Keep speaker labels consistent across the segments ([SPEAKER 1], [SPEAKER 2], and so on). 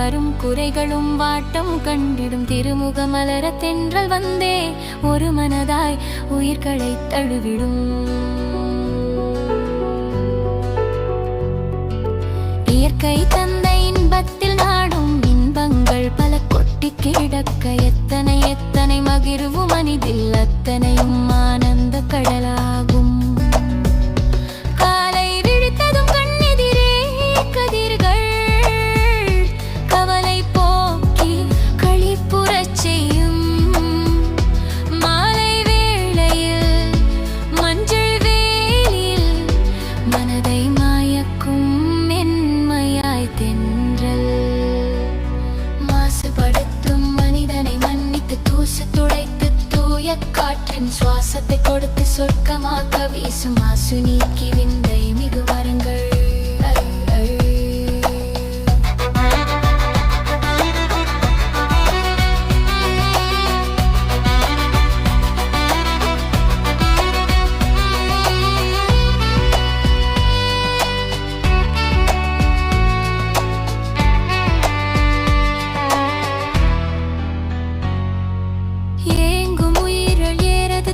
[SPEAKER 1] வரும் குறைகளும் வாட்டம் கண்டிடும் திருமுக மலர தென்றல் வந்தே. ஒரு மனதாய் உயிர்களை தழுவிடும். இயற்கை தந்த இன்பத்தில் நாடும் இன்பங்கள் பல கொட்டி கிடக்க எத்தனை எத்தனை மகிழ்வு மனிதில் துடைத்து தூய காற்றின் சுவாசத்தை கொடுத்து சொர்க்கமாக வீசும் மாசு நீக்கி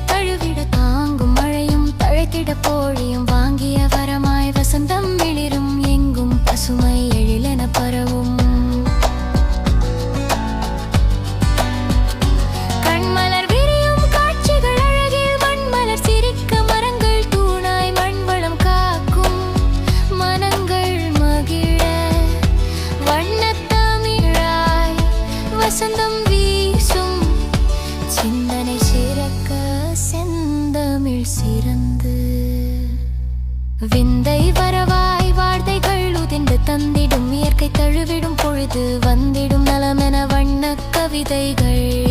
[SPEAKER 1] தழுவிட தாங்கும் மழையும் தழைத்திட போழியும் வாங்கிய செந்தமிழ் சிறந்து. விந்தை வரவாய் வார்த்தைகள் உதிந்து தந்திடும் இயற்கை தழுவிடும் பொழுது வந்திடும் நலமென வண்ண கவிதைகள்.